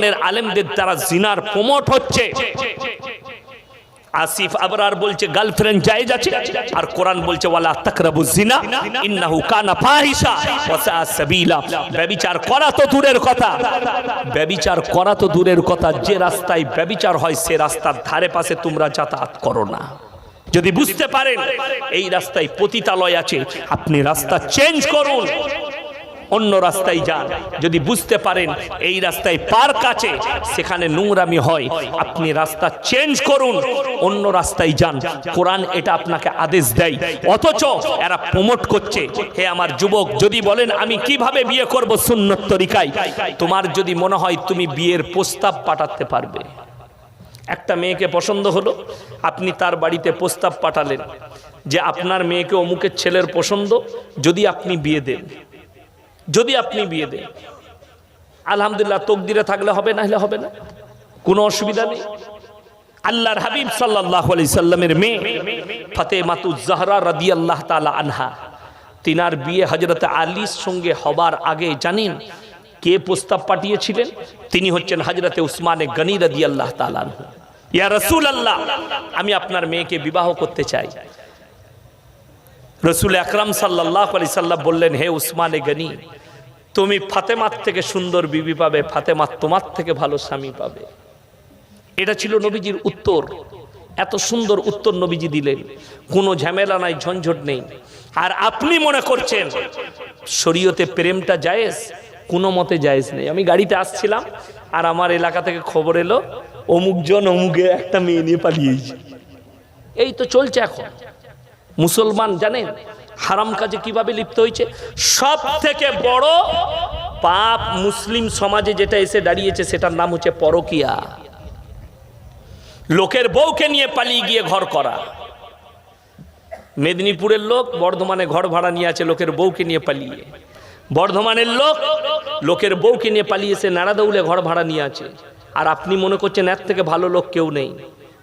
ধরনের আলেমদের দ্বারা জিনার প্রমোট হচ্ছে। আসিফ আবরার বলছে গার্লফ্রেন্ড জায়েজ আছে? আর কোরআন বলছে, ওয়ালা তাকরাবু জিনা, ইন্নাহু কানা ফাহিশা ওয়া সাআ সাবিলা। ব্যভিচার করা তো দূরের কথা। ব্যভিচার করা তো দূরের কথা। যে রাস্তায় ব্যভিচার হয়, সে রাস্তার ধারে পাশে তোমরা যাতায়াত করো না। যদি বুঝতে পারেন, এই রাস্তায় পতিতালয় আছে, আপনি রাস্তা চেঞ্জ করুন। অন্য রাস্তায় যান। যদি বুঝতে পারেন, এই রাস্তায় পার্ক আছে, সেখানে নোংরামি হয়। আপনি রাস্তা চেঞ্জ করুন, অন্য রাস্তায় যান। কোরআন এটা আপনাকে আদেশ দেয়। অথচ এরা প্রমোট করছে, হে আমার যুবক, যদি বলেন আমি কীভাবে বিয়ে করব সুন্নত তরিকায়, তোমার যদি মনে হয় তুমি বিয়ের প্রস্তাব পাঠাতে পারবে। একটা মেয়েকে পছন্দ হলো, আপনি তার বাড়িতে প্রস্তাব পাঠালেন যে, আপনার মেয়েকে অমুকের ছেলের পছন্দ, যদি আপনি বিয়ে দেন। যদি আপনি বিয়ে দেন। আলহামদুলিল্লাহ তকদিরে থাকলে হবে না হলে হবে না। কোনো অসুবিধা নেই। আল্লাহর হাবিব সাল্লাহ আলি সাল্লামের মেয়ে ফতে মাতু জাহরা রাদি আল্লাহ তালা আনহা, তিনার বিয়ে হজরত আলীর সঙ্গে হবার আগে জানেন কে প্রস্তাব পাঠিয়েছিলেন? তিনি হচ্ছেন হজরতে উসমানে গনি রাদি আল্লাহ তালা ইয়া রসুল আল্লাহ আমি আপনার মেয়েকে বিবাহ করতে চাই। রসুল আকরাম সাল্লাহ আলি সাল্লাম বললেন, হে উসমানে গনি, তুমি ফাতেমার থেকে সুন্দর বিবি পাবে ফাতেমার তোমার থেকে ভালো স্বামী পাবে। এটা ছিল নবীজির উত্তর। এত সুন্দর উত্তর নবীজি দিলেন। কোনো ঝামেলা নাই, ঝঞ্ঝট নেই। আর আপনি মনে করছেন, শরীয়তে প্রেমটা জায়েজ? কোনো মতে জায়েজ নেই। আমি গাড়িতে আসছিলাম, আর আমার এলাকা থেকে খবর এলো অমুকজন অমুকে একটা মেয়ে নিয়ে পালিয়েছে। এই তো চলছে এখন। মুসলমান জানেন হারাম কাজে কীভাবে লিপ্ত হয়েছে? সব থেকে বড় পাপ মুসলিম সমাজে যেটা এসে দাঁড়িয়েছে, সেটার নাম হচ্ছে পরকিয়া। লোকের বউকে নিয়ে পালিয়ে গিয়ে ঘর করা। মেদিনীপুরের লোক বর্ধমানে ঘর ভাড়া নিয়ে আছে লোকের বউকে নিয়ে পালিয়ে। বর্ধমানের লোক লোকের বউকে নিয়ে পালিয়েছে নাড়াদৌলে ঘর ভাড়া নিয়ে আছে। আর আপনি মনে করছেন এর থেকে ভালো লোক কেউ নেই।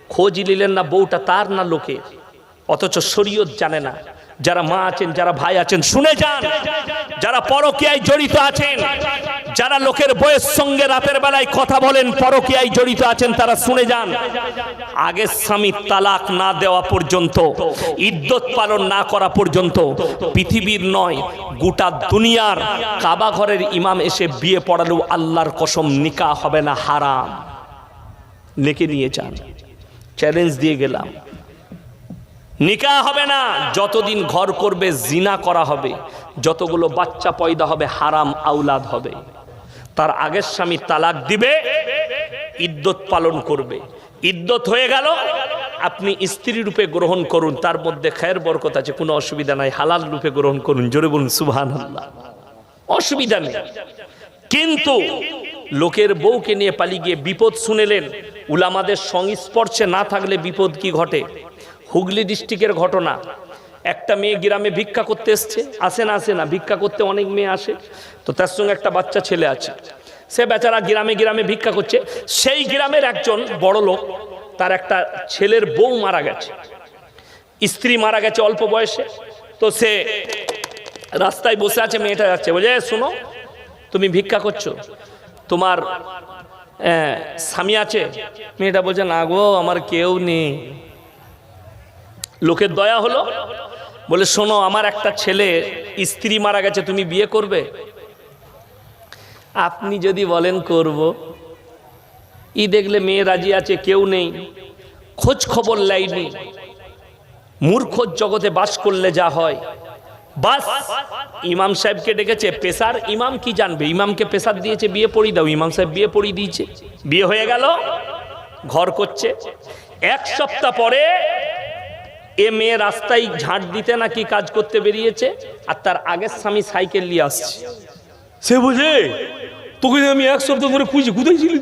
খোঁজ নিলেন না বউটা তার না লোকের। অথচ শরীয়ত জানে না। যারা মা আছেন, যারা ভাই আছেন, শুনে যান। যারা পরকিয়ায় জড়িত আছেন, যারা লোকের বয়স সঙ্গে রাতের বেলায় কথা বলেন, পরকিয়ায় জড়িত আছেন, তারা শুনে যান। আগে স্বামী তালাক না দেওয়া পর্যন্ত, ইদ্যত পালন না করা পর্যন্ত, পৃথিবীর নয়, গোটা দুনিয়ার কাবা ঘরের ইমাম এসে বিয়ে পড়ালেও আল্লাহর কসম নিকা হবে না, হারাম। লেখে নিয়ে যান। চ্যালেঞ্জ দিয়ে গেলাম। নিকা হবে না। যতদিন ঘর করবে, জিনা করা হবে। যতগুলো বাচ্চা পয়দা হবে, হারাম আউলাদ হবে। তার আগের স্বামী তালাক দিবে, ইদ্যত পালন করবে। ইদ্যত হয়ে গেল, আপনি স্ত্রী রূপে গ্রহণ করুন, তার মধ্যে খায়ের বরকত আছে, কোনো অসুবিধা নাই, হালাল রূপে গ্রহণ করুন, জোরে বলুন সুবহান আল্লাহ অসুবিধা নেই। কিন্তু লোকের বউকে নিয়ে পালিয়ে গিয়ে বিপদ শুনেলেন, উলামাদের সংস্পর্শে না থাকলে বিপদ কি ঘটে? হুগলি ডিস্ট্রিক্টের ঘটনা। একটা মেয়ে গ্রামে ভিক্ষা করতে এসছে। আসে না আসে না ভিক্ষা করতে অনেক মেয়ে আসে। তো তার সঙ্গে একটা বাচ্চা ছেলে আছে। সে বেচারা গ্রামে গ্রামে ভিক্ষা করছে। সেই গ্রামের একজন বড় লোক তার একটা ছেলের বউ মারা গেছে। স্ত্রী মারা গেছে অল্প বয়সে। তো সে রাস্তায় বসে আছে মেয়েটা যাচ্ছে। বলে "এ, শোনো তুমি ভিক্ষা করছ। তোমার স্বামী আছে? মেয়েটা বলছে না গো আমার কেউ নেই। লোকের দয়া হলো? বলে, শোনো, আমার একটা ছেলে স্ত্রী মারা গেছে, তুমি বিয়ে করবে? আপনি যদি বলেন, করব। ই দেখলে মেয়ে রাজি আছে, কেউ নেই। খোঁজ খবর লাইনি মূর্খ জগতে বাস করলে যা হয়। বাস, ইমাম সাহেবকে ডেকেছে। পেশার ইমাম কি জানবে? ইমামকে পেশার দিয়েছে, বিয়ে পড়ি দাও। ইমাম সাহেব বিয়ে পড়ি দিয়েছে। বিয়ে হয়ে গেল, ঘর করছে। এক সপ্তাহ পরে এ মেয়ে রাস্তায় ঝাঁট দিতে নাকি কাজ করতে বেরিয়েছে? আর তার আগের স্বামী সাইকেল নিয়ে আসছে। সে বুঝে তোকে আমি এক সপ্তাহ ধরে খুঁজি কোথায় ছিলি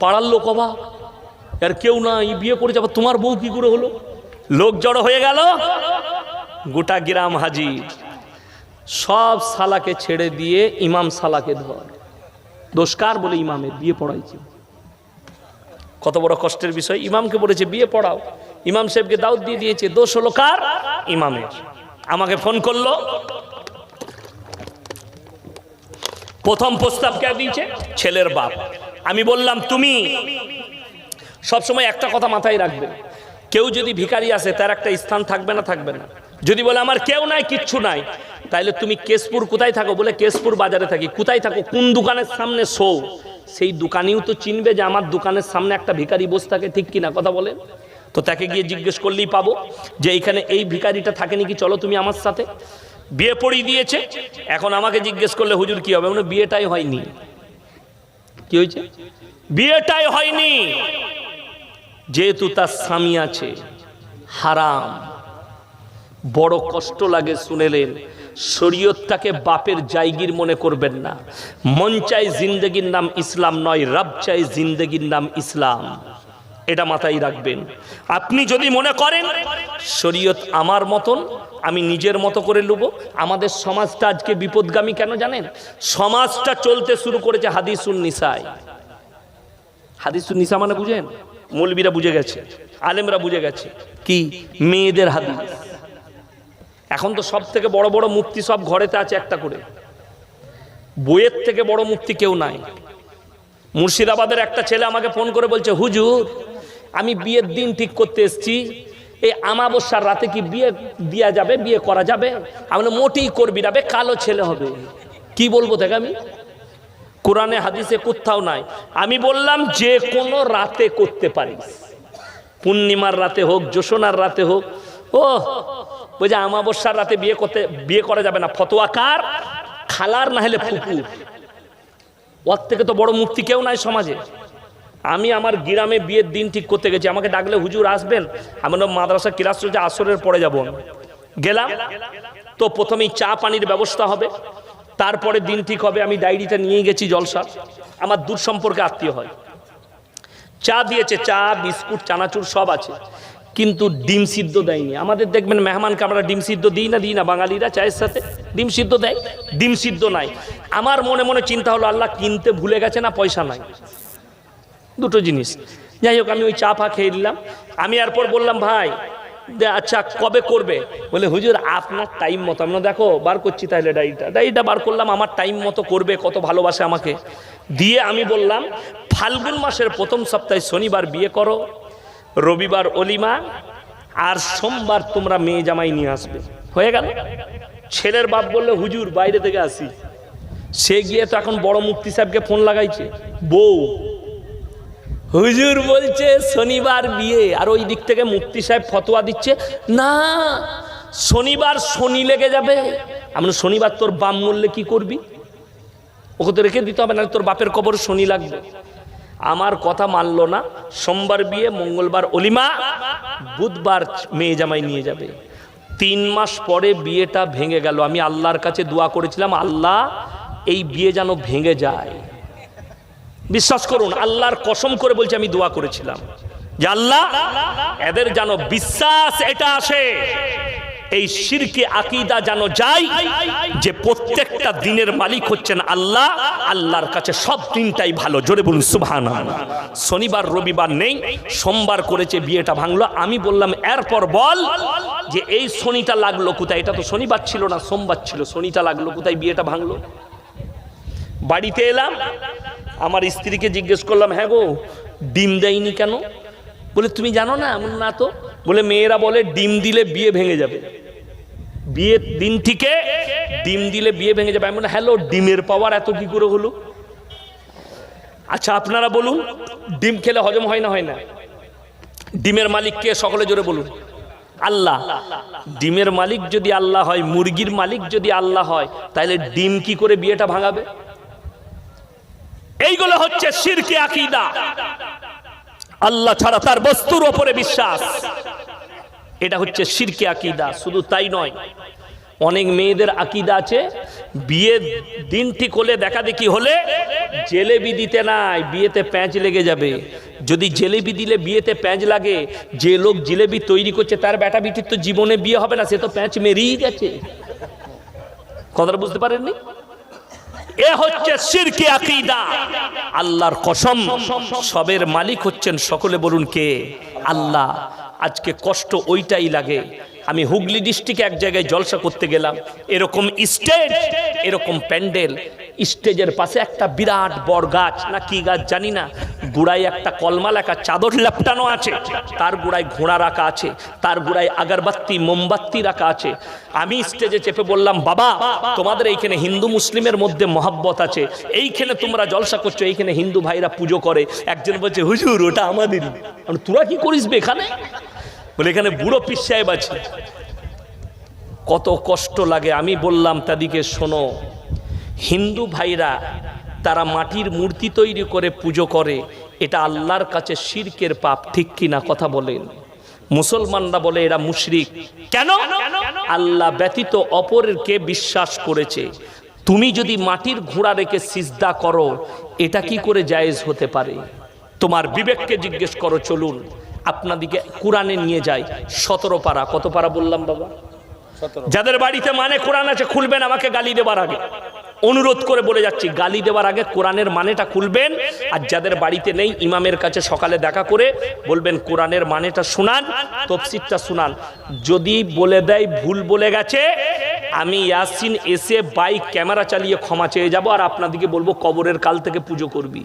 পাড়ার লোক অবা আর কেউ না এই বিয়ে করে আবার তোমার বউ কি করে হলো? লোক জড়ো হয়ে গেল। গোটা গ্রাম হাজির। সব সালাকে ছেড়ে দিয়ে ইমাম সালাকে ধর। দোষকার বলে ইমামের? বিয়ে পড়াইছে। কত বড় কষ্টের বিষয়। ইমামকে বলেছে বিয়ে পড়াও। ইমাম সাহেবকে দাউদ দিয়ে দিয়েছে, দোষ হলো কার? ইমামের। আমাকে ফোন করল। প্রথম প্রস্তাব কে দিয়েছে? ছেলের বাপ। আমি বললাম, তুমি সবসময় একটা কথা মাথায় রাখবে। কেউ যদি ভিখারি আসে, তার একটা স্থান থাকবে না থাকবে না। যদি বলে, আমার কেউ নাই, কিচ্ছু নাই তাইলে তুমি কেশপুর কোথায় থাকো বলে কেশপুর বাজারে থাকি। কোথায় থাকো? কোন দোকানের সামনে শো সেই দোকানেও তো চিনবে যে আমার দোকানের সামনে একটা ভিখারি বসে থাকে, ঠিক কিনা? কথা বলেন। তো তাকে গিয়ে জিজ্ঞেস করলেই পাবো যে এইখানে এই ভিখারিটা থাকে নাকি চলো তুমি আমার সাথে। বিয়ে পড়িয়ে দিয়েছে। এখন আমাকে জিজ্ঞেস করলে হুজুর কি হবে? মানে বিয়েটাই হয়নি। কি হয়েছে? বিয়েটাই হয়নি। যেহেতু তার স্বামী আছে, হারাম। বড় কষ্ট লাগে শুনেলেন। শরীয়তটাকে বাপের জায়গির মনে করবেন না। মন চাই জিন্দগির নাম ইসলাম নয়, রব চাই জিন্দগির নাম ইসলাম। এটা মাথায় রাখবেন। আপনি যদি মনে করেন, শরীয়ত আমার মতন, আমি নিজের মতো করে নেব আমাদের সমাজটা আজকে বিপদগামী কেন জানেন? সমাজটা চলতে শুরু করেছে হাদিসুন নিসায় হাদিসুন নিসা মানে বুঝেন? মৌলবীরা বুঝে গেছে, আলেমরা বুঝে গেছে। কি? মেয়েদের হাদিস। এখন তো সব থেকে বড় বড় মুক্তি সব ঘরেতে আছে একটা করে। বইয়ের থেকে বড় মুক্তি কেউ নাই। মুর্শিদাবাদের একটা ছেলে আমাকে ফোন করে বলছে, হুজুর আমি বিয়ের দিন ঠিক করতে এসেছি। এই আমাবস্যার রাতে কি বিয়ে দেওয়া যাবে, বিয়ে করা যাবে? আমি মোটেই করবি না কালো ছেলে হবে। কি বলব দেখ আমি? কোরআনে, হাদিসে কোথাও নাই। আমি বললাম যে কোনো রাতে করতে পারিস। পূর্ণিমার রাতে হোক জোসনার রাতে হোক ও বলছে আমাবস্যার রাতে বিয়ে করতে, বিয়ে করা যাবে না। ফতোয়া কার? খালার না হলে ফুকুর ওর থেকে তো বড় মুক্তি কেউ নাই সমাজে। আমি আমার গ্রামে বিয়ের দিন ঠিক করতে গেছি। আমাকে ডাকলে হুজুর আসবেন? আমি বললাম, মাদ্রাসা ক্লাস চলছে আসরের পরে যাব। গেলাম। তো প্রথমেই চা পানির ব্যবস্থা হবে। তারপরে দিন ঠিক হবে আমি ডায়েরিটা নিয়ে গেছি জলসা। আমার দূর সম্পর্কে আত্মীয় হয়। চা দিয়েছে চা বিস্কুট চানাচুর সব আছে। কিন্তু ডিম সিদ্ধ দেয়নি। আমাদের দেখবেন মেহমানকে আমরা ডিম সিদ্ধ দিই না দিই না। বাঙালিরা চায়ের সাথে ডিম সিদ্ধ দেয় ডিম সিদ্ধ নাই। আমার মনে মনে চিন্তা হলো আল্লাহ কিনতে ভুলে গেছে না পয়সা নাই। দুটো জিনিস। যাই হোক, আমি ওই চা ফা খেয়ে নিলাম। আমি এরপর বললাম, ভাই আচ্ছা কবে করবে? বলে, হুজুর, আপনার টাইম মতো, আমরা দেখো, বার করছি তাহলে ডায়েরিটা ডায়েরিটা বার করলাম, আমার টাইম মতো করবে, কত ভালোবাসে আমাকে। দিয়ে আমি বললাম, ফাল্গুন মাসের প্রথম সপ্তাহে শনিবার বিয়ে করো, রবিবার অলিমা, আর সোমবার তোমরা মেয়ে জামাই নিয়ে আসবে। হয়ে গেল। ছেলের বাপ বললে, হুজুর, বাইরে থেকে আসি। সে গিয়ে তো এখন বড় মুক্তি সাহেবকে ফোন লাগাইছে। বউ হুজুর বলছে, শনিবার বিয়ে। আর ওই দিক থেকে মুক্তি সাহেব ফতোয়া দিচ্ছে, না, শনিবার শনি লেগে যাবে। আমরা শনিবার তোর বাম মূল্যে কি করবি? ওকে তো রেখে দিতে হবে না তোর বাপের কবর শনি লাগবে। আমার কথা মানলো না, সোমবার বিয়ে, মঙ্গলবার অলিমা, বুধবার মেয়ে জামাই নিয়ে যাবে। তিন মাস পরে বিয়েটা ভেঙে গেল। আমি আল্লাহর কাছে দোয়া করেছিলাম, আল্লাহ, এই বিয়ে যেন ভেঙে যায়। বিশ্বাস করুন, আল্লাহর কসম করে বলছি আমি দোয়া করেছিলাম। যে আল্লাহ, এদের যেন বিশ্বাস এটা আসে, এই শিরকে আকিদা যেন যায়, যে প্রত্যেকটা দিনের মালিক হচ্ছেন আল্লাহ, আল্লাহর কাছে সব দিনটাই ভালো। জোরে বলুন সুবহান শনিবার, রবিবার নেই, সোমবার করেছে, বিয়েটা ভাঙলো। আমি বললাম, এরপর বল যে এই শনিটা লাগল কোথায়? এটা তো শনিবার ছিল না, সোমবার ছিল। শনিটা লাগল কোথায়? বিয়েটা ভাঙলো। বাড়িতে এলাম আমার স্ত্রীকে জিজ্ঞেস করলাম হ্যাঁ গো, ডিম দেয়নি কেন? বলে, তুমি জানো না, এমন না তো? বলে, মেয়েরা বলে, ডিম দিলে বিয়ে ভেঙে যাবে। বিয়ের দিন থেকে ডিম দিলে বিয়ে ভেঙে যাবে। এমন হ্যালো, ডিমের পাওয়ার এত কি করে হলো? আচ্ছা আপনারা বলুন, ডিম খেলে হজম হয় না হয় না? ডিমের মালিক কে? সকলে জোরে বলুন। আল্লাহ। ডিমের মালিক যদি আল্লাহ হয়, মুরগির মালিক যদি আল্লাহ হয়, তাহলে ডিম কি করে বিয়েটা ভাঙাবে? এইগুলো হচ্ছে শিরকে আকিদা। আল্লাহ ছাড়া তার বস্তুর ওপরে বিশ্বাস। এটা হচ্ছে শিরকে আকিদা, শুধু তাই নয়। অনেক মেয়েদের আকিদা আছে বিয়ে দিন ঠিক হলে দেখা দেখি হলে জেলেবি দিতে নাই, বিয়েতে প্যাঁচ লেগে যাবে। যদি জেলেবি দিলে বিয়েতে প্যাঁচ লাগে, যে লোক জিলেবি তৈরি করছে, তার বেটা বিটির তো জীবনে বিয়ে হবে না, সে তো প্যাঁচ মেরেই গেছে। কথাটা বুঝতে পারেননি? এ হচ্ছে সিরকি আকিদা। আল্লাহর কসম, সবের মালিক হচ্ছেন, সকলে বলুন কে? আল্লাহ। আজকে কষ্ট ওইটাই লাগে। আমি হুগলি ডিস্ট্রিক্টে এক জায়গায় জলসা করতে গেলাম। এরকম স্টেজ এরকম প্যান্ডেল স্টেজের পাশে একটা বিরাট বড় গাছ না কি গাছ জানি না গুড়ায় একটা কলমা লেখা চাদর লেপটানো আছে তার গুড়ায় ঘোড়া রাখা আছে তার গুড়ায় আগরবাতি মোমবাতি রাখা আছে। আমি স্টেজে চেপে বললাম বাবা তোমাদের এইখানে হিন্দু মুসলিমের মধ্যে মহাব্বত আছে এইখানে তোমরা জলসা করছ এইখানে হিন্দু ভাইরা পুজো করে। একজন বলছে হুজুর ওটা আমাদেরই। আমি, তোরা কি করিস এখানে? বলে, এখানে বুড়ো পিস সাহেব আছে। কত কষ্ট লাগে। আমি বললাম, তাদিকে শোনো, হিন্দু ভাইরা তারা মাটির মূর্তি তৈরি করে পুজো করে, এটা আল্লাহর কাছে শিরকের পাপ, ঠিক কিনা কথা বলেন? মুসলমানরা বলে, এরা মুশরিক। কেন? আল্লাহ ব্যতীত অপরকে বিশ্বাস করেছে। তুমি যদি মাটির ঘোড়া রেখে সিজদা করো, এটা কি করে জায়েজ হতে পারে? তোমার বিবেককে জিজ্ঞেস করো, চলুন। আপনাদিকে কোরআনে নিয়ে যাই সতেরো পারা। কত পারা বললাম বাবা? যাদের বাড়িতে মানে কোরআন আছে খুলবেন আমাকে গালি দেবার আগে। অনুরোধ করে বলে যাচ্ছি গালি দেওয়ার আগে কোরআনের মানেটা খুলবেন। আর যাদের বাড়িতে নেই ইমামের কাছে সকালে দেখা করে বলবেন কোরআনের মানেটা শুনান তফসিরটা শুনান। যদি বলে দেয় ভুল বলে গেছে আমি ইয়াসিন এসে বাইক ক্যামেরা চালিয়ে ক্ষমা চেয়ে যাব আর আপনাদিকে বলব কবরের কাল থেকে পুজো করবি।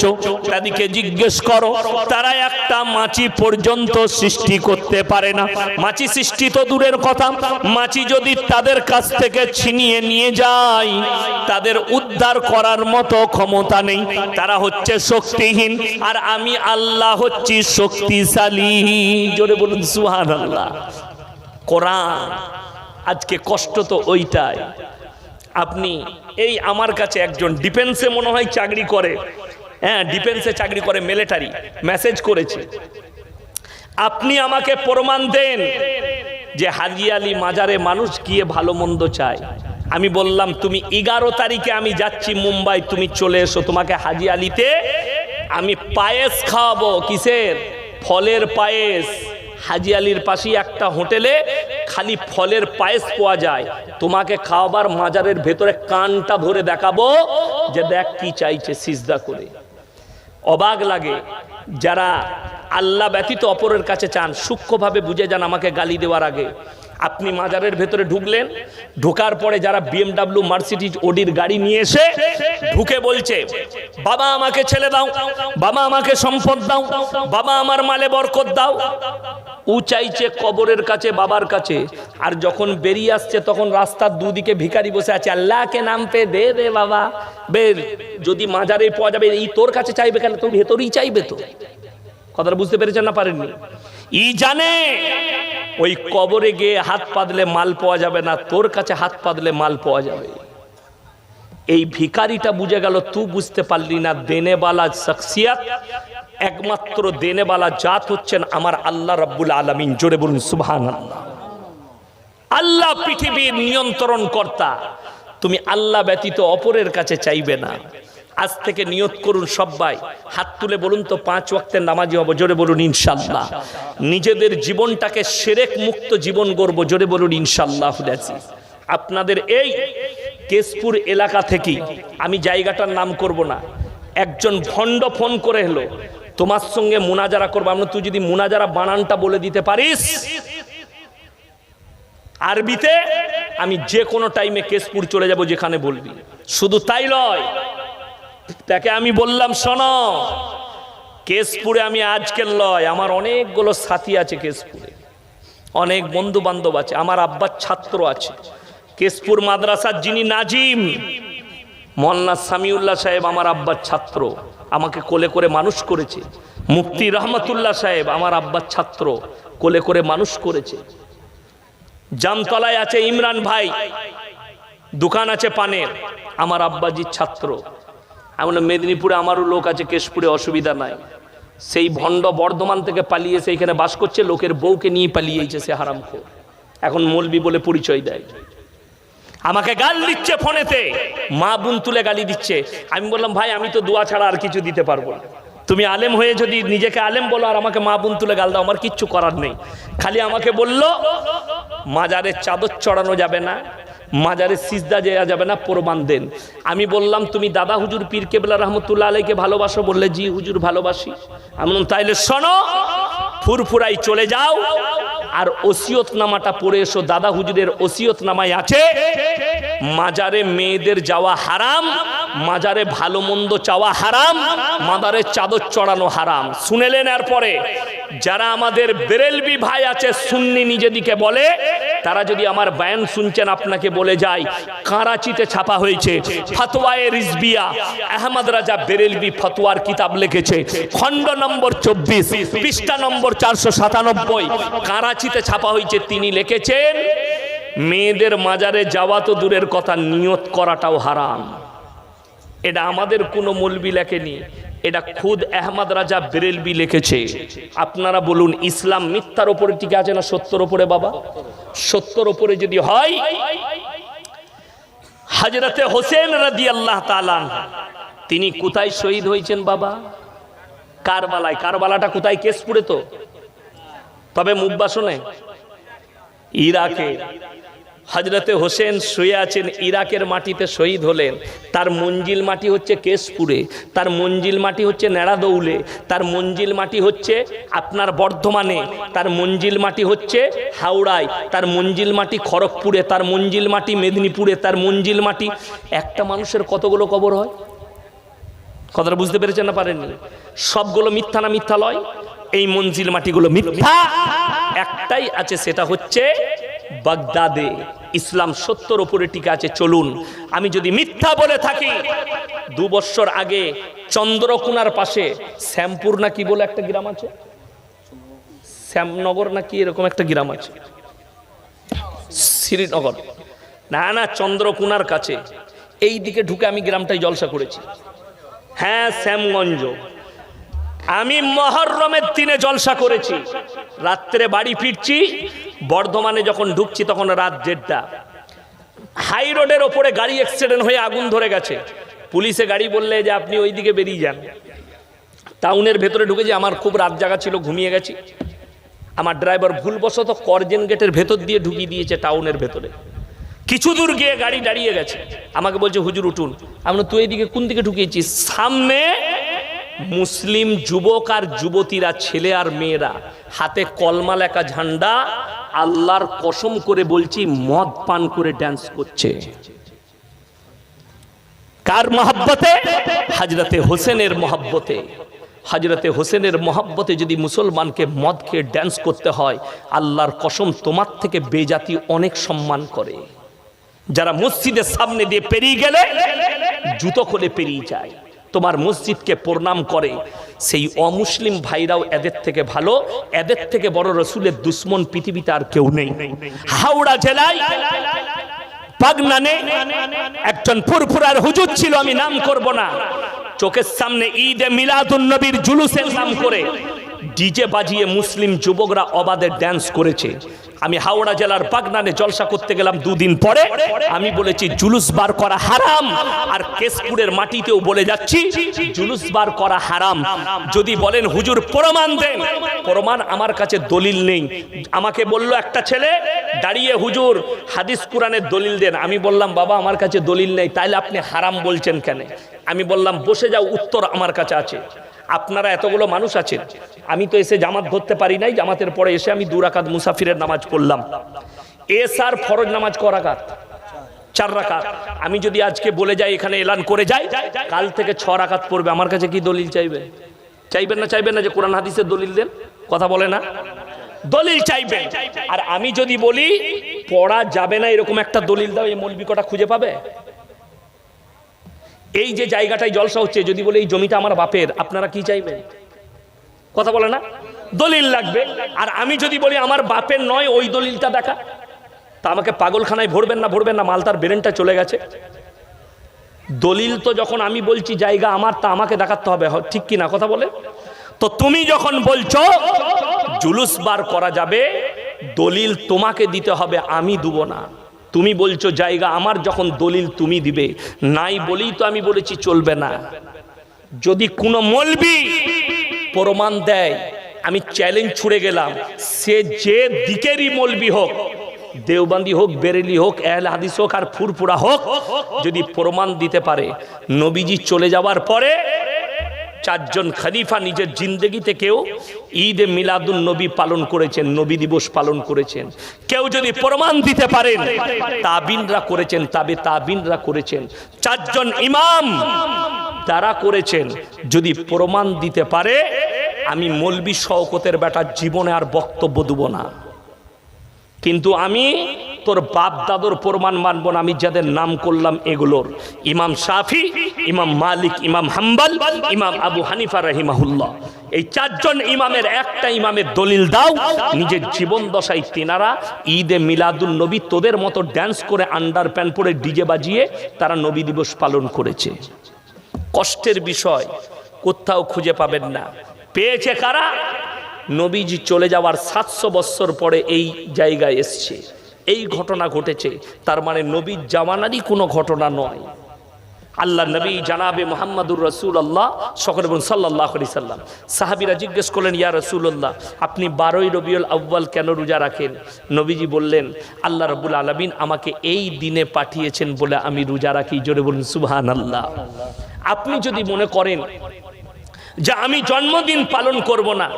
করছ তাদিকে জিজ্ঞেস করো, তারা একটা মাছি পর্যন্ত সৃষ্টি করতে পারে না। মাছি সৃষ্টি তো দূরের কথা, মাছি যদি তাদের কাছ থেকে ছিনিয়ে নিয়ে যায়, তাদের উদ্ধার করার মতো ক্ষমতা নেই। তারা হচ্ছে শক্তিহীন, আর আমি আল্লাহ হচ্ছি শক্তিশালী। জোরে বলুন সুহান আল্লাহ কোরআন, আজকে কষ্ট তো ওইটাই। আপনি, এই আমার কাছে একজন ডিফেন্সে মনে হয় চাকরি করে। হ্যাঁ ডিফেন্সে চাকরি করে মিলিটারি মেসেজ করেছে। আপনি আমাকে প্রমাণ দেন যে হাজি আলী মাজারে মানুষ গিয়ে ভালো মন্দ চায়। আমি বললাম তুমি এগারো তারিখে আমি যাচ্ছি মুম্বাই তুমি চলে এসো তোমাকে হাজি আলীতে। আমি পায়েস খাওয়াবো কিসের? ফলের পায়েস। হাজি আলীর পাশেই একটা হোটেলে খালি ফলের পায়েস পাওয়া যায়। তোমাকে খাওয়াবার মাজারের ভেতরে কানটা ভরে দেখাবো যে দেখ কি চাইছে সিজদা করে। অবাক লাগে যারা আল্লাহ ব্যতীত অপরের কাছে চান, সূক্ষ্মভাবে বুঝে যান আমাকে গালি দেওয়ার আগে। আপনি মাজারের ভেতরে ঢুকলেন, ঢোকার পরে যারা বিএমডাব্লিউ মার্সিডিজ ওডির গাড়ি নিয়ে এসে ঢুকে বলছে, বাবা আমাকে ছেলে দাও, বাবা আমাকে সম্পদ দাও, বাবা আমার মালে বরকত দাও। উ চাইছে কবরের কাছে, বাবার কাছে। আর যখন বেরিয়ে আসছে, তখন রাস্তার দুদিকে ভিখারি বসে আছে, আল্লাহকে নাম পে দে দে বাবা। বের, যদি মাজারে পাওয়া যাবে, এই তোর কাছে চাইবে কেন? তোর ভেতরেই চাইবে তো। কথাটা বুঝতে পেরেছেন না পারেননি? ই জানে ওই কবরে গিয়ে হাত পাতলে মাল পাওয়া যাবে না, তোর কাছে হাত পাতলে মাল পাওয়া যাবে। এই ভিখারিটা বুঝে গেল তুই বুঝতে পারলি না, দেনেবালা শখসিয়াত, একমাত্র দেনেবালা জাত হচ্ছেন আমার আল্লাহ রাব্বুল আলামিন। জোরে বলুন সুবহান আল্লাহ পৃথিবীর নিয়ন্ত্রণ কর্তা তুমি আল্লাহ ব্যতীত অপরের কাছে চাইবে না। আজ থেকে নিয়ত করুন সবাই হাত তুলে বলুন তো পাঁচ ওয়াক্তের নামাজি হব, জোরে বলুন ইনশাল্লাহ। নিজেদের জীবনটাকে সেরেক মুক্ত জীবন গড়ব, জোরে বলুন ইনশাল্লাহ আপনাদের এই কেশপুর এলাকা থেকেই আমি জায়গাটার নাম করব না। একজন ভণ্ড ফোন করে এলো, তোমার সঙ্গে মোনাজারা করব। আমরা তুই যদি মোনাজারা বানানটা বলে দিতে পারিস? আরবিতে আমি যে কোনো টাইমে কেশপুর চলে যাব যেখানে বলবি। শুধু তাই নয় তাকে আমি বললাম, শোনো, কেশপুরে আমি আজকের লয়। আমার অনেকগুলো সাথী আছে কেশপুরে। অনেক বন্ধু বান্ধব আছে। আমার আব্বার ছাত্র আছে। কেশপুর মাদ্রাসার যিনি নাজিম মোহান্না সামিউল্লাহ সাহেব আমার আব্বার ছাত্র। আমাকে কোলে করে মানুষ করেছে। মুফতি রহমতুল্লাহ সাহেব আমার আব্বার ছাত্র, কোলে করে মানুষ করেছে। জামতলায় আছে ইমরান ভাই। দোকান আছে পানের। আমার আব্বাজির ছাত্র। এমন মেদিনীপুরে আমারও লোক আছে, কেশপুরে অসুবিধা নাই। সেই ভণ্ড বর্ধমান থেকে পালিয়েছে, এখানে বাস করছে, লোকের বউকে নিয়ে পালিয়েছে সে হারামখোর। এখন মলবি বলে পরিচয় দেয়। আমাকে গাল দিচ্ছে ফোনেতে, মা বোন তুলে গালি দিচ্ছে। আমি বললাম, ভাই, আমি তো দোয়া ছাড়া আর কিছু দিতে পারব না। তুমি আলেম হয়ে যদি নিজেকে আলেম বলো আর আমাকে মা বোন তুলে গাল দাও, আমার কিচ্ছু করার নেই। খালি আমাকে বলল, মাজারের চাদর চড়ানো যাবে না মাজারে সিজদা দেওয়া যাবে না, প্রমাণ দেন। আমি বললাম, তুমি দাদা হুজুর পীর কেবলা রহমতুল্লাহ আলাইকে ভালোবাসো? বললে, জি হুজুর, ভালোবাসি। আমি তাইলে শোনো ফুরফুরাই চলে যাও আর ওসিয়ত নামাটা পড়ে এসো। দাদা হুজুরের ওসিয়ত নামায় আছে, মাজারে মেয়েদের যাওয়া হারাম, মাজারে ভালো মন্দ চাওয়া হারাম, মাদারে চাদর চড়ানো হারাম। শুনেলেন এরপরে, যারা আমাদের বেরেলবি ভাই আছে, সুন্নি নিজেদিকে বলে তারা যদি আমার বায়ান শুনছেন, আপনাকে বলে যায়, কারাচিতে ছাপা হয়েছে ফতোয়ায়ে রিজবিয়া। আহমদ রাজা বেরেলবি ফতোয়ার কিতাব লিখেছে, খণ্ড নম্বর চব্বিশ, পৃষ্ঠা নম্বর চারশো সাতানব্বই। কারাচিতে ছাপা হয়েছে, তিনি লিখেছেন, মেয়েদের মাজারে যাওয়া তো দূরের কথা, নিয়ত করাটাও হারাম। এটা আমাদের কোনো মলবি লেখেনি। এটা খুদ আহমদ রাজা বেরেলবি লিখেছে। আপনারা বলুন, ইসলাম মিথ্যার ওপরে টিকে আছে না সত্যর ওপরে বাবা? সত্যর ওপরে যদি হয় হোসেন রাদি আল্লাহ তিনি কোথায় শহীদ হয়েছেন, বাবা? কারবালায়। কারবালাটা কোথায়? কেশপুরে তো। তবে মুখবাসনে। ইরাকে। হজরতে হোসেন শুয়ে আছেন ইরাকের মাটিতে শহীদ হলেন। তার মঞ্জিল মাটি হচ্ছে কেশপুরে, তার মঞ্জিল মাটি হচ্ছে নেড়াদৌলে তার মঞ্জিল মাটি হচ্ছে আপনার বর্ধমানে, তার মঞ্জিল মাটি হচ্ছে হাওড়ায়, তার মঞ্জিল মাটি খড়গপুরে, তার মঞ্জিল মাটি মেদিনীপুরে, তার মঞ্জিল মাটি একটা মানুষের কতগুলো কবর হয়? কথাটা বুঝতে পেরেছেন না পারেননি? সবগুলো মিথ্যা না মিথ্যা লয় এই মঞ্জিল মাটিগুলো মিথ্যা। একটাই আছে, সেটা হচ্ছে বাগদাদে ইসলাম সত্যর উপরে টিকে আছে, চলুন। আমি যদি মিথ্যা বলে থাকি, দু বছর আগে চন্দ্রকুনার পাশে শ্যামপুর না কি বলে একটা গ্রাম আছে? শ্যামনগর না কি এরকম একটা গ্রাম আছে? শ্রীনগর। না না, চন্দ্রকুনার কাছে। এই দিকে ঢুকে আমি গ্রামটাই জলসা করেছি। হ্যাঁ শ্যামগঞ্জ। আমি মহরমের দিনে জলসা করেছি। রাত্রে বাড়ি ফিরছি, বর্ধমানে যখন ঢুকছি তখন রাত দেড়টা। হাই রোডের ওপরে গাড়ি অ্যাক্সিডেন্ট হয়ে আগুন ধরে গেছে। পুলিশে গাড়ি বললে যে আপনি ওই দিকে বেরিয়ে যান। টাউনের ভেতরে ঢুকেছি, আমার খুব রাত জাগা ছিল, ঘুমিয়ে গেছি। আমার ড্রাইভার ভুলবশত করজেন গেটের ভেতর দিয়ে ঢুকিয়ে দিয়েছে টাউনের ভেতরে। কিছু দূর গিয়ে গাড়ি দাঁড়িয়ে গেছে। আমাকে বলছে, হুজুর, উঠুন। আমরা তুই এইদিকে কোন দিকে ঢুকিয়েছিস? সামনে মুসলিম যুবক আর যুবতীরা, ছেলে আর মেয়েরা, হাতে কলমা লেখা ঝান্ডা, আল্লাহর কসম করে বলছি, মদ পান করে ড্যান্স করছে। কার মহাব্বতে? হাজরতে হোসেনের মহাব্বতে। হাজরতে হোসেনের মহাব্বতে যদি মুসলমানকে মদ খেয়ে ড্যান্স করতে হয়, আল্লাহর কসম তোমার থেকে বেজাতি অনেক সম্মান করে। যারা মসজিদের সামনে দিয়ে পেরিয়ে গেলে, জুতো খুলে পেরিয়ে যায়। তোমার মসজিদকে প্রণাম করে। সেই অমুসলিম ভাইরাও এদের থেকে ভালো, এদের থেকে বড় রসুলের দুশ্মন পৃথিবীতে আর কেউ নেই। হাওড়া জেলায় একজন ফুরফুরার হুজুর ছিল, আমি নাম করব না। চোখের সামনে ঈদে মিলাদুন নবীর জুলুসের নাম করে ডিজে বাজিয়ে মুসলিম যুবকরা অবাধে ড্যান্স করেছে। আমি হাওড়া জেলার বাগনানে জলসা করতে গেলাম দুদিন পরে। আমি বলেছি, জুলুস বার করা হারাম। আর কেশপুরের মাটিতেও বলে যাচ্ছি, জুলুস বার করা হারাম। যদি বলেন, হুজুর, প্রমাণ দেন। প্রমাণ আমার কাছে দলিল নেই। আমাকে বলল একটা ছেলে, দাঁড়িয়ে হুজুর, হাদিস কোরআনের দলিল দেন। আমি বললাম, বাবা, আমার কাছে দলিল নেই, তাইলে আপনি হারাম বলছেন কেন? আমি বললাম, বসে যাও, উত্তর আমার কাছে আছে। আপনারা এতগুলো মানুষ আছেন। আমি তো এসে জামাত ধরতে পারি নাই, জামাতের পরে এসে আমি দুরাকাত মুসাফিরের নামাজ পড়লাম। এস আর ফরজ নামাজ করাকাত চার রাকাত। আমি যদি আজকে বলে যাই, এখানে এলান করে যাই, কাল থেকে ছ রাকাত পড়বে। আমার কাছে কি দলিল চাইবে? চাইবেন না চাইবেন না যে কোরআন হাদিসের দলিল দেন? কথা বলে না? দলিল চাইবে আর আমি যদি বলি, পড়া যাবে না এরকম একটা দলিল দাও, এই মৌলবি কটা খুঁজে পাবে? এই যে জায়গাটায় জলসা হচ্ছে, যদি বলে এই জমিটা আমার বাপের, আপনারা কি চাইবেন? কথা বলে না? দলিল লাগবে। আর আমি যদি বলি আমার বাপের নয়, ওই দলিলটা দেখা। তা আমাকে পাগলখানায় ভরবেন না ভরবেন না মালতার ব্রেনটা চলে গেছে। দলিল তো যখন আমি বলছি জায়গা আমার, তা আমাকে দেখাতে হবে ঠিক কি না কথা বলে? তো তুমি যখন বলছো, জুলুস বার করা যাবে, দলিল তোমাকে দিতে হবে, আমি দেব না। তুমি বলছো জায়গা, আমার যখন দলিল তুমি দিবে। নাই বলেই তো আমি বলেছি চলবে না। যদি কোনো মলবি প্রমাণ দেয়, আমি চ্যালেঞ্জ ছুড়ে গেলাম। সে যে দিকেরই মলবি হোক, দেওবান্দি হোক, বেরেলি হোক এহল হাদিস হোক আর ফুরফুরা হোক, যদি প্রমাণ দিতে পারে, নবীজি চলে যাওয়ার পরে চারজন খালিফা নিজের জিন্দগিতে কেউ ঈদ মিলাদুন নবী পালন করেছেন, নবী দিবস পালন করেছেন। কেউ যদি প্রমাণ দিতে পারেন, তাবিনরা করেছেন, তাবে তাবিনরা করেছেন। চারজন ইমাম তারা করেছেন। যদি প্রমাণ দিতে পারে, আমি মলবি শওকতের বেটার জীবনে আর বক্তব্য দেব না। কিন্তু আমি তোর বাপ দাদুর প্রমাণ মানব না, আমি যাদের নাম করলাম এগুলোর। ইমাম শাফি, ইমাম মালিক, ইমাম হাম্বাল, ইমাম আবু হানিফা রহিমাহুল্লাহ। এই চারজন ইমামের একটা ইমামের দলিল দাও, নিজের জীবন দশায় তেনারা ঈদে মিলাদুল নবী তোদের মতো ড্যান্স করে আন্ডার প্যান্ট পরে ডিজে বাজিয়ে তারা নবী দিবস পালন করেছে। কষ্টের বিষয়, কোথাও খুঁজে পাবেন না। পেয়েছে কারা? নবীজি চলে যাওয়ার সাতশো বৎসর পরে এই জায়গায় এসছে। এই ঘটনা ঘটেছে। তার মানে নবীর জামানারই কোনো ঘটনা নয়। আল্লাহ নবী জানাবে মোহাম্মদুর রসুল আল্লাহ সকল এবং সাল্লাহ আলি সাল্লাম। সাহাবিরা জিজ্ঞেস করলেন, ইয়া রসুল্লাহ আপনি বারোই রবিউল আব্বাল কেন রোজা রাখেন? নবীজি বললেন, আল্লাহ রবুল আলমিন আমাকে এই দিনে পাঠিয়েছেন বলে আমি রোজা রাখি। জোরে বলুন সুবহান আল্লাহ আপনি যদি মনে করেন যে আমি জন্মদিন পালন করব না।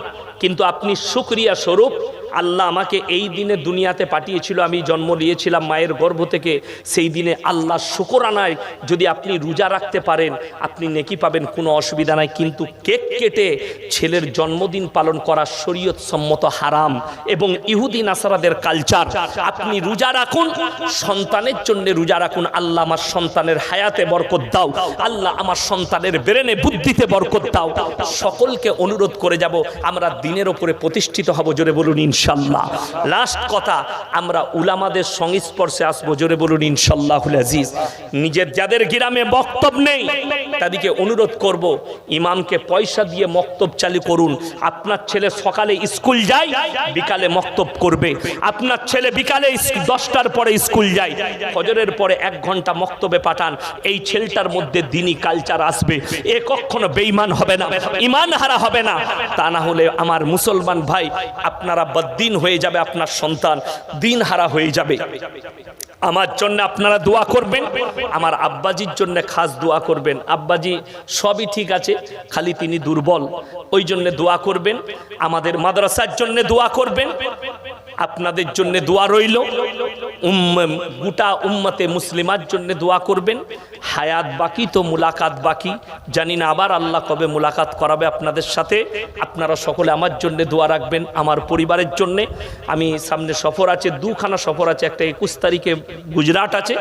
কিন্তু আপনি সুক্রিয়া স্বরূপ আল্লাহ আমাকে এই দিনে দুনিয়াতে পাঠিয়েছিল, আমি জন্ম নিয়েছিলাম মায়ের গর্ভ থেকে। সেই দিনে আল্লাহ শুকরানায় যদি আপনি রোজা রাখতে পারেন, আপনি নেকি পাবেন, কোনো অসুবিধা নাই। কিন্তু কেক কেটে ছেলের জন্মদিন পালন করা শরীয়ত সম্মত হারাম এবং ইহুদি নাসারাদের কালচার আপনি রোজা রাখুন, সন্তানের জন্য রোজা রাখুন। আল্লাহ আমার সন্তানের হায়াতে বরকত দাও। আল্লাহ আমার সন্তানের ব্রেনে বুদ্ধিতে বরকত দাও। সকলকে অনুরোধ করে যাব, আমরা দিনের ওপরে প্রতিষ্ঠিত হব, জোরে বলুন ইনশাল্লাহ। লাস্ট কথা, আমরা উলামাদের সংস্পর্শে আসব, জোরে বলুন, ইনশাল্লাহুল আজিজ। নিজের যাদের গ্রামে বক্তব্য নেই, তাদেরকে অনুরোধ করব, ইমামকে পয়সা দিয়ে মক্তব চালু করুন। আপনার ছেলে সকালে স্কুল যায়, বিকালে মক্তব করবে। আপনার ছেলে বিকালে দশটার পরে স্কুল যায়, ফজরের পরে এক ঘণ্টা মক্তবে পাঠান। এই ছেলেটার মধ্যে দিনই কালচার আসবে। এ কখনো বেঈমান হবে না ইমান হারা হবে না। তা না হলে আমার মুসলমান ভাই, আপনারা বদ্দিন হয়ে যাবে আপনার সন্তান, দিন হারা হয়ে যাবে। আমার জন্য আপনারা দোয়া করবেন, আমার আব্বাজির জন্য খাস দোয়া করবেন। আব্বাজি সবই ঠিক আছে, খালি তিনি দুর্বল, ওই জন্য দোয়া করবেন। আমাদের মাদ্রাসার জন্য দোয়া করবেন। আপনাদের জন্য দোয়া রইল। গোটা উম্মতে মুসলিমার জন্য দোয়া করবেন। হায়াত বাকি তো মুলাকাত বাকি। জানি না আবার আল্লাহ কবে মুলাকাত করাবে আপনাদের সাথে। আপনারা সকলে আমার জন্য দোয়া রাখবেন, আমার পরিবারের জন্যে। আমি সামনে সফর আছে, দুখানা সফর আছে, একটা একুশ তারিখে গুজরাট আছে।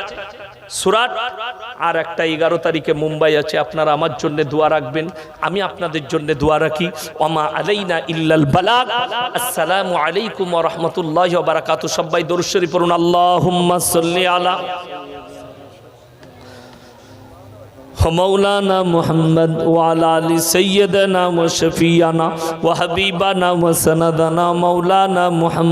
সুরাট আর একটা এগারো তারিখে মুম্বাই আছে আপনারা আমার জন্য দোয়া রাখবেন আমি আপনাদের জন্য দোয়া রাখি ওমা আলাইনা ইল্লাল বালাগ আসসালামু আলাইকুম ওয়া রাহমাতুল্লাহি ওয়া বারাকাতুহু সবাই দরুদ শরীফ পড়ুন আল্লাহুম্মা সাল্লি আলা مولانا محمد وعلى ال سيدنا وشفيعنا وحبيبنا وسندنا مولانا محمد